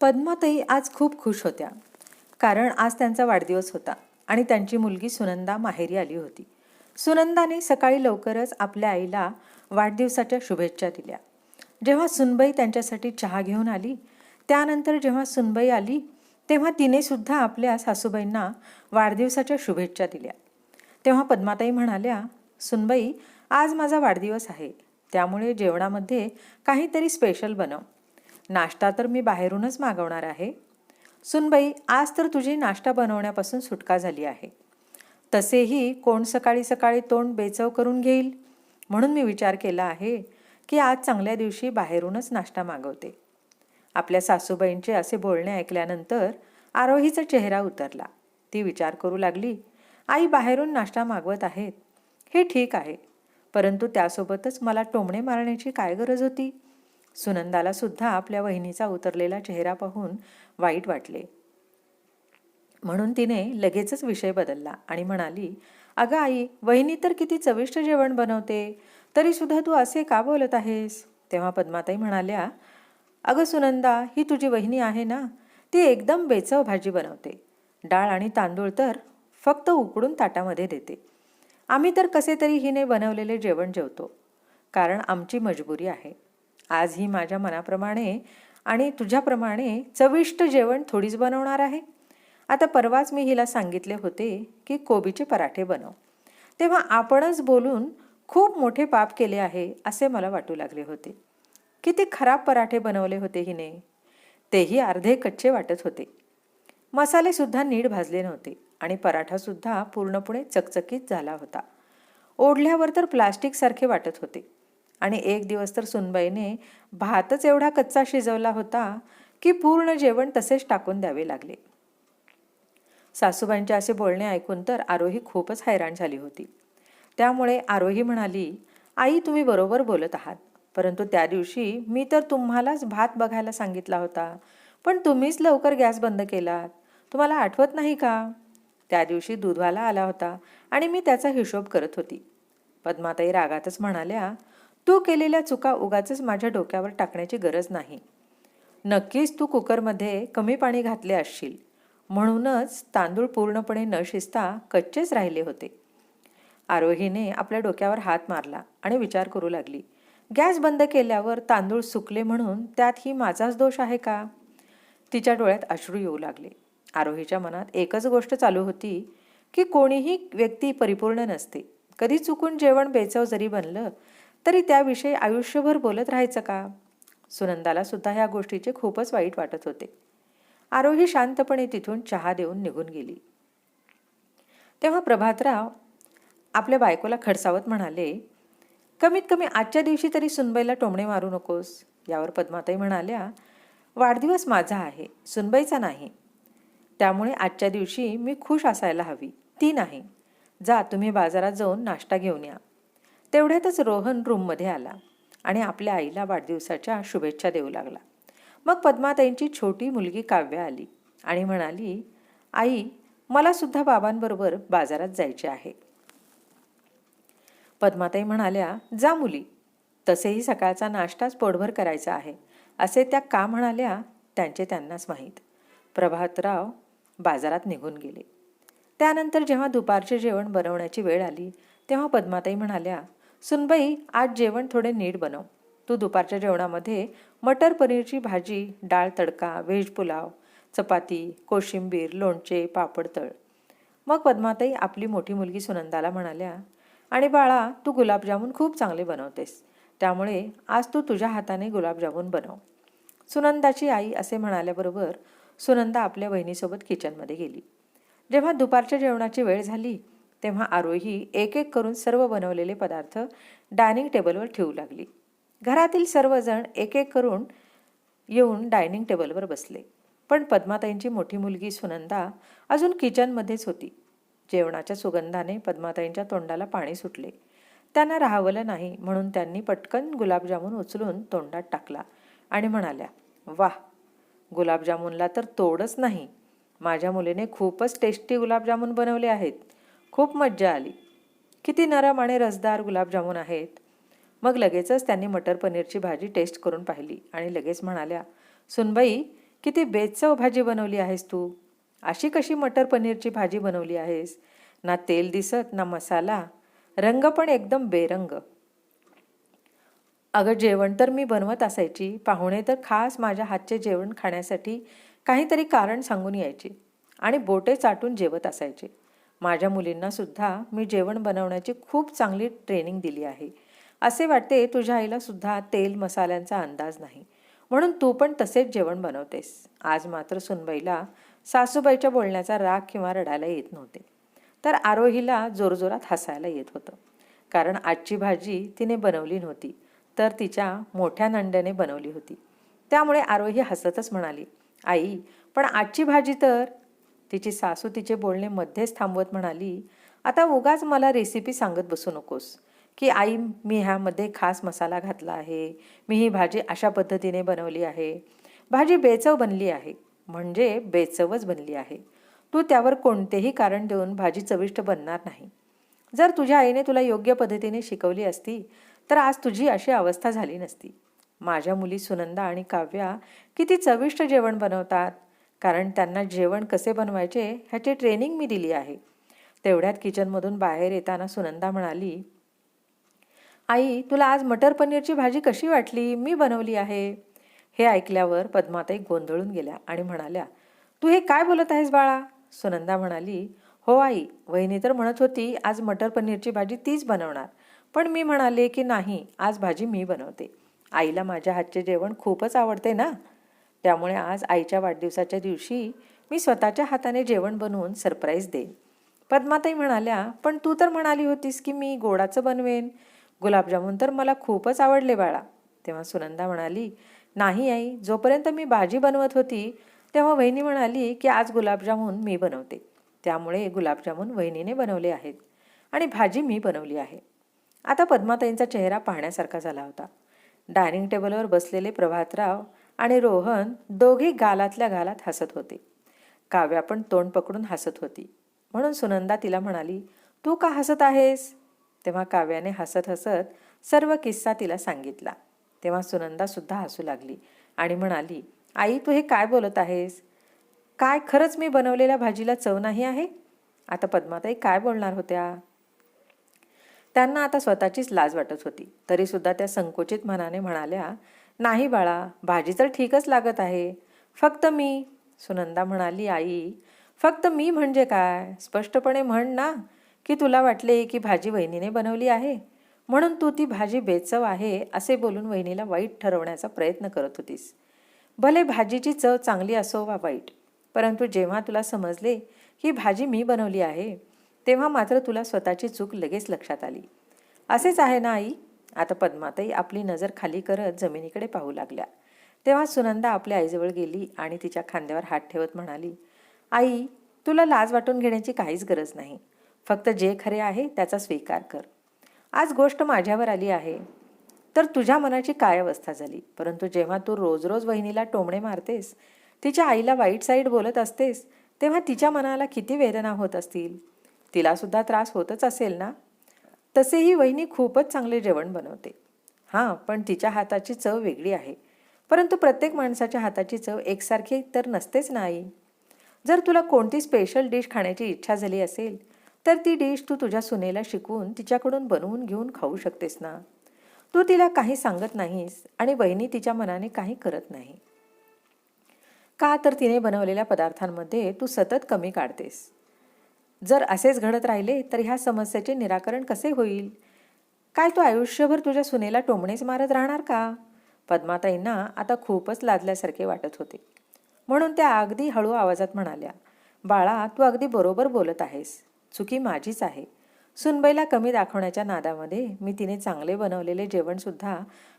पद्माताई आज खूप खुश होत्या. कारण आज त्यांचा वाढदिवस होता आणि त्यांची मुलगी सुनंदा माहेरी आली होती. सुनंदाने सकाळी लवकरच आपल्या आईला वाढदिवसाच्या शुभेच्छा दिल्या. जेव्हा सुनबाई त्यांच्यासाठी चहा घेऊन आली त्यानंतर जेव्हा सुनबाई आली तेव्हा तिने सुद्धा आपल्या सासूबाईंना वाढदिवसाच्या शुभेच्छा दिल्या. तेव्हा पद्माताई म्हणाल्या सुनबाई आज माझा वाढदिवस आहे. त्यामुळे जेवणामध्ये काहीतरी स्पेशल बनव. नाश्ता तर मी बाहेरूनच मागवणार आहे. सुनबाई आज तर तुझी नाश्ता बनवण्यापासून सुटका झाली आहे. तसेही कोण सकाळी सकाळी तोंड बेचव करून घेईल? म्हणून मी विचार केला आहे की आज चांगल्या दिवशी बाहेरूनच नाश्ता मागवते. आपल्या सासूबाईंचे असे बोलणे ऐकल्यानंतर आरोहीचा चेहरा उतरला. ती विचार करू लागली आई बाहेरून नाश्ता मागवत आहेत. हे ठीक आहे. परंतु त्यासोबतच मला टोमणे मारण्याची काय गरज होती? सुनंदाला सुद्धा आपल्या वहिनीचा उतरलेला चेहरा पाहून वाईट वाटले. म्हणून तिने लगेचच विषय बदलला आणि म्हणाली अगं आई वहिनी तर किती चविष्ट जेवण बनवते तरी सुद्धा तू असे का बोलत आहेस? तेव्हा पद्माताई म्हणाल्या अगं सुनंदा ही तुझी वहिनी आहे ना ती एकदम बेचव भाजी बनवते. डाळ आणि तांदूळ तर फक्त उकडून ताटामध्ये देते. आम्ही तर कसे तरी हिने बनवलेले जेवण जेवतो कारण आमची मजबुरी आहे. आज ही माझ्या मनाप्रमाणे आणि तुझ्याप्रमाणे चविष्ट जेवण थोडीच बनवणार आहे. आता परवाच मी हिला सांगितले होते की कोबीचे पराठे बनव. तेव्हा आपणच बोलून खूप मोठे पाप केले आहे असे मला वाटू लागले होते. किती खराब पराठे बनवले होते हिने. तेही अर्धे कच्चे वाटत होते. मसालेसुद्धा नीट भाजले नव्हते आणि पराठासुद्धा पूर्णपणे चकचकीत झाला होता. ओढल्यावर तर प्लास्टिकसारखे वाटत होते. आणि एक दिवस तर सुनबाईने भातच एवढा कच्चा शिजवला होता की पूर्ण जेवण तसेच टाकून द्यावे लागले. सासूबाईंचे असे बोलणे ऐकून तर आरोही खूपच हैराण झाली होती. त्यामुळे आरोही म्हणाली आई तुम्ही बरोबर बोलत आहात. परंतु त्या दिवशी मी तर तुम्हालाच भात बघायला सांगितला होता. पण तुम्हीच लवकर गॅस बंद केलात. तुम्हाला आठवत नाही का? त्या दिवशी दूधवाला आला होता आणि मी त्याचा हिशोब करत होती. पद्माताई रागातच म्हणाल्या तू केलेल्या चुका उगाच माझ्या डोक्यावर टाकण्याची गरज नाही. नक्कीच तू कुकरमध्ये कमी पाणी घातले असशील. म्हणूनच तांदूळ पूर्णपणे न शिजता कच्चेच राहिले होते. आरोहीने आपल्या डोक्यावर हात मारला आणि विचार करू लागली. गॅस बंद केल्यावर तांदूळ सुकले म्हणून त्यात ही माझाच दोष आहे का? तिच्या डोळ्यात अश्रू येऊ लागले. आरोहीच्या मनात एकच गोष्ट चालू होती की कोणीही व्यक्ती परिपूर्ण नसते. कधी चुकून जेवण बेचव जरी बनलं तरी त्याविषयी आयुष्यभर बोलत राहायचं का? सुनंदाला सुद्धा ह्या गोष्टीचे खूपच वाईट वाटत होते. आरोही शांतपणे तिथून चहा देऊन निघून गेली. तेव्हा प्रभातराव आपल्या बायकोला खडसावत म्हणाले कमीत कमी आजच्या दिवशी तरी सुनबाईला टोमणे मारू नकोस. यावर पद्माताई म्हणाल्या वाढदिवस माझा आहे सुनबाईचा नाही. त्यामुळे आजच्या दिवशी मी खुश असायला हवी. ती नाही. जा तुम्ही बाजारात जाऊन नाश्ता घेऊन या. तेवढ्यातच रोहन रूममध्ये आला आणि आपल्या आईला वाढदिवसाच्या शुभेच्छा देऊ लागला. मग पद्माताईंची छोटी मुलगी काव्य आली आणि म्हणाली आई मला सुद्धा बाबांबरोबर बाजारात जायचे आहे. पद्माताई म्हणाल्या जा मुली तसेही सकाळचा नाश्ताच पोटभर करायचा आहे असे त्या का म्हणाल्या त्यांचे त्यांनाच माहीत. प्रभातराव बाजारात निघून गेले. त्यानंतर जेव्हा दुपारचे जेवण बनवण्याची वेळ आली तेव्हा पद्माताई म्हणाल्या सुनबाई आज जेवण थोडे नीट बनव. तू दुपारच्या जेवणामध्ये मटर पनीरची भाजी डाळ तडका व्हेज पुलाव चपाती कोशिंबीर लोणचे पापड तळ. मग पद्माताई आपली मोठी मुलगी सुनंदाला म्हणाल्या आणि बाळा तू गुलाबजामून खूप चांगले बनवतेस. त्यामुळे आज तू तुझ्या हाताने गुलाबजामून बनव. सुनंदाची आई असे म्हणाल्याबरोबर सुनंदा आपल्या बहिणीसोबत किचनमध्ये गेली. जेव्हा दुपारच्या जेवणाची वेळ झाली तेव्हा आरोही एक एक करून सर्व बनवलेले पदार्थ डायनिंग टेबलवर ठेवू लागली. घरातील सर्वजण एक एक करून येऊन डायनिंग टेबलवर बसले. पण पद्माताईंची मोठी मुलगी सुनंदा अजून किचनमध्येच होती. जेवणाच्या सुगंधाने पद्माताईंच्या तोंडाला पाणी सुटले. त्यांना राहावलं नाही म्हणून त्यांनी पटकन गुलाबजामुन उचलून तोंडात टाकला आणि म्हणाल्या वाह गुलाबजामुनला तर तोडच नाही. माझ्या मुलीने खूपच टेस्टी गुलाबजामुन बनवले आहेत. खूप मज्जा आली. किती नरम आणि रसदार गुलाबजामुन आहेत. मग लगेचच त्यांनी मटर पनीरची भाजी टेस्ट करून पाहिली आणि लगेच म्हणाल्या सुनबाई किती बेचव भाजी बनवली आहेस तू? अशी कशी मटर पनीरची भाजी बनवली आहेस? ना तेल दिसत ना मसाला. रंग पण एकदम बेरंग. अगं जेवण तर मी बनवत असायची. पाहुणे तर खास माझ्या हातचे जेवण खाण्यासाठी काहीतरी कारण सांगून यायचे आणि बोटे चाटून जेवत असायचे. माझ्या मुलींनासुद्धा मी जेवण बनवण्याची खूप चांगली ट्रेनिंग दिली आहे. असे वाटते तुझ्या आईलासुद्धा तेल मसाल्यांचा अंदाज नाही. म्हणून तू पण तसेच जेवण बनवतेस. आज मात्र सुनबाईला सासूबाईच्या बोलण्याचा राग किंवा रडायला येत नव्हते. तर आरोहीला जोरजोरात हसायला येत होतं. कारण आजची भाजी तिने बनवली नव्हती तर तिच्या मोठ्या नंड्याने बनवली होती. त्यामुळे आरोही हसतच म्हणाली आई पण आजची भाजी तर तिची सासू तिचे बोलणे मध्येच थांबवत म्हणाली आता उगाच मला रेसिपी सांगत बसू नकोस. की आई मी ह्यामध्ये खास मसाला घातला आहे. मी ही भाजी अशा पद्धतीने बनवली आहे. भाजी बेचव बनली आहे. म्हणजे बेचवच बनली आहे. तू त्यावर कोणतेही कारण देऊन भाजी चविष्ट बनणार नाही. जर तुझ्या आईने तुला योग्य पद्धतीने शिकवली असती तर आज तुझी अशी अवस्था झाली नसती. माझ्या मुली सुनंदा आणि काव्या किती चविष्ट जेवण बनवतात. कारण त्यांना जेवण कसे बनवायचे ह्याची ट्रेनिंग मी दिली आहे. तेवढ्यात किचनमधून बाहेर येताना सुनंदा म्हणाली आई तुला आज मटर पनीरची भाजी कशी वाटली? मी बनवली आहे. हे ऐकल्यावर पद्माताई गोंधळून गेल्या आणि म्हणाल्या तू हे काय बोलत आहेस बाळा? सुनंदा म्हणाली हो आई वहिनी तर म्हणत होती आज मटर पनीरची भाजी तीच बनवणार. पण मी म्हणाले की नाही आज भाजी मी बनवते. आईला माझ्या हातचे जेवण खूपच आवडते ना. त्यामुळे आज आईच्या वाढदिवसाच्या दिवशी मी स्वतःच्या हाताने जेवण बनवून सरप्राईज देईन. पद्माताई म्हणाल्या पण तू तर म्हणाली होतीस की मी गोडाचं बनवेन. गुलाबजामुन तर मला खूपच आवडले बाळा. तेव्हा सुनंदा म्हणाली नाही आई जोपर्यंत मी भाजी बनवत होती तेव्हा वहिनी म्हणाली की आज गुलाबजामुन मी बनवते. त्यामुळे गुलाबजामुन वहिनीने बनवले आहेत आणि भाजी मी बनवली आहे. आता पद्माताईंचा चेहरा पाहण्यासारखा झाला होता. डायनिंग टेबलवर बसलेले प्रभातराव आणि रोहन दोघे गालातल्या गालात हसत होते. काव्या पण तोंड पकडून हसत होती. म्हणून सुनंदा तिला म्हणाली तू का हसत आहेस? तेव्हा काव्याने हसत हसत सर्व किस्सा तिला सांगितला. तेव्हा सुनंदा सुद्धा हसू लागली आणि म्हणाली आई तू हे काय बोलत आहेस? काय खरंच मी बनवलेल्या भाजीला चव नाही आहे? आता पद्माताई काय बोलणार होत्या? त्यांना आता स्वतःचीच लाज वाटत होती. तरीसुद्धा त्या संकोचित मनाने म्हणाल्या नाही बाळा भाजी तर ठीकच लागत आहे. फक्त मी सुनंदा म्हणाली आई फक्त मी म्हणजे काय? स्पष्टपणे म्हण ना की तुला वाटले की भाजी वहिनीने बनवली आहे? म्हणून तू ती भाजी बेचव आहे असे बोलून वहिनीला वाईट ठरवण्याचा प्रयत्न करत होतीस. भले भाजीची चव चांगली असो वा वाईट परंतु जेव्हा तुला समजले ही भाजी मी बनवली आहे तेव्हा मात्र तुला स्वतःची चूक लगेच लक्षात आली. असेच आहे ना आई? आता पद्माताई आपली नजर खाली करत जमिनीकडे पाहू लागल्या. तेव्हा सुनंदा आपल्या आईजवळ गेली आणि तिच्या खांद्यावर हात ठेवत म्हणाली आई तुला लाज वाटून घेण्याची काहीच गरज नाही. फक्त जे खरे आहे त्याचा स्वीकार कर. आज गोष्ट माझ्यावर आली आहे. तर तुझ्या मनाची काय अवस्था झाली? परंतु जेव्हा तू रोज रोज वहिनीला टोमणे मारतेस तिच्या आईला वाईट साईड बोलत असतेस तेव्हा तिच्या मनाला किती वेदना होत असतील? तिलासुद्धा त्रास होतच असेल ना? तसेही वहिनी खूपच चांगले जेवण बनवते. हां पण तिच्या हाताची चव वेगळी आहे. परंतु प्रत्येक माणसाच्या हाताची चव एकसारखी तर नसतेच नाही जर तुला कोणती स्पेशल डिश खाण्याची इच्छा झाली असेल तर ती डिश तू तुझ्या सुनेला शिकवून तिच्याकडून बनवून घेऊन खाऊ शकतेस ना? तू तिला काही सांगत नाहीस आणि वहिनी तिच्या मनाने काही करत नाही. का तर तिने बनवलेल्या पदार्थांमध्ये तू सतत कमी काढतेस? जर असेच घडत राहिले तर ह्या समस्येचे निराकरण कसे होईल? काय तू आयुष्यभर तुझ्या सुनेला टोमणेच मारत राहणार का? पद्माताईंना आता खूपच लादल्यासारखे वाटत होते. म्हणून त्या अगदी हळू आवाजात म्हणाल्या बाळा तू अगदी बरोबर बोलत आहेस. चुकी माझीच आहे. सुनबाईला कमी दाखवण्याच्या नादामध्ये मी तिने चांगले बनवलेले जेवणसुद्धा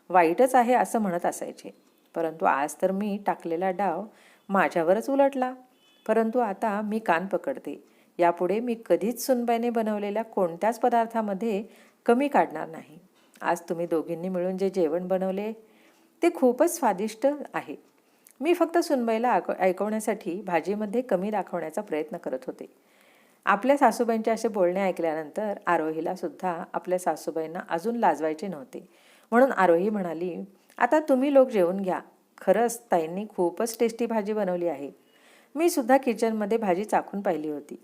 वाईटच आहे असं म्हणत असायचे. परंतु आज तर मी टाकलेला डाव माझ्यावरच उलटला. परंतु आता मी कान पकडते. यापुढे मी कधीच सुनबाईने बनवलेल्या कोणत्याच पदार्थामध्ये कमी काढणार नाही. आज तुम्ही दोघींनी मिळून जे जेवण बनवले ते खूपच स्वादिष्ट आहे. मी फक्त सुनबाईला ऐकवण्यासाठी भाजीमध्ये कमी दाखवण्याचा प्रयत्न करत होते. आपल्या सासूबाईंचे असे बोलणे ऐकल्यानंतर आरोहीला सुद्धा आपल्या सासूबाईंना अजून लाजवायचे नव्हते. म्हणून आरोही म्हणाली आता तुम्ही लोक जेवून घ्या. खरंच ताईंनी खूपच टेस्टी भाजी बनवली आहे. मी सुद्धा किचनमध्ये भाजी चाखून पाहिली होती.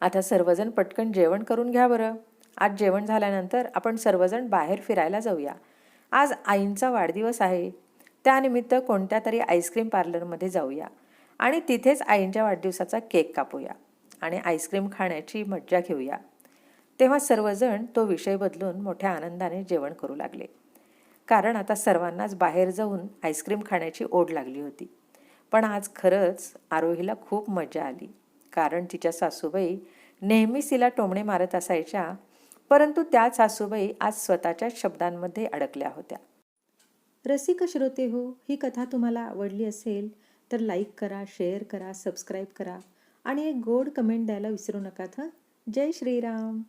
आता सर्वजण पटकन जेवण करून घ्या बरं. आज जेवण झाल्यानंतर आपण सर्वजण बाहेर फिरायला जाऊया. आज आईंचा वाढदिवस आहे. त्यानिमित्त कोणत्या तरी आईस्क्रीम पार्लरमध्ये जाऊया आणि तिथेच आईंच्या वाढदिवसाचा केक कापूया आणि आईस्क्रीम खाण्याची मज्जा घेऊया. तेव्हा सर्वजण तो विषय बदलून मोठ्या आनंदाने जेवण करू लागले. कारण आता सर्वांनाच बाहेर जाऊन आईस्क्रीम खाण्याची ओढ लागली होती. पण आज खरंच आरोहीला खूप मजा आली. कारण तिच्या सासूबाई नेहमीच तिला टोमणे मारत असायच्या परंतु त्या सासूबाई आज स्वतःच्या शब्दांमध्ये अडकल्या होत्या. रसिक श्रोते हो ही कथा तुम्हाला आवडली असेल तर लाईक करा शेअर करा सबस्क्राईब करा आणि एक गोड कमेंट द्यायला विसरू नका हं? जय श्रीराम.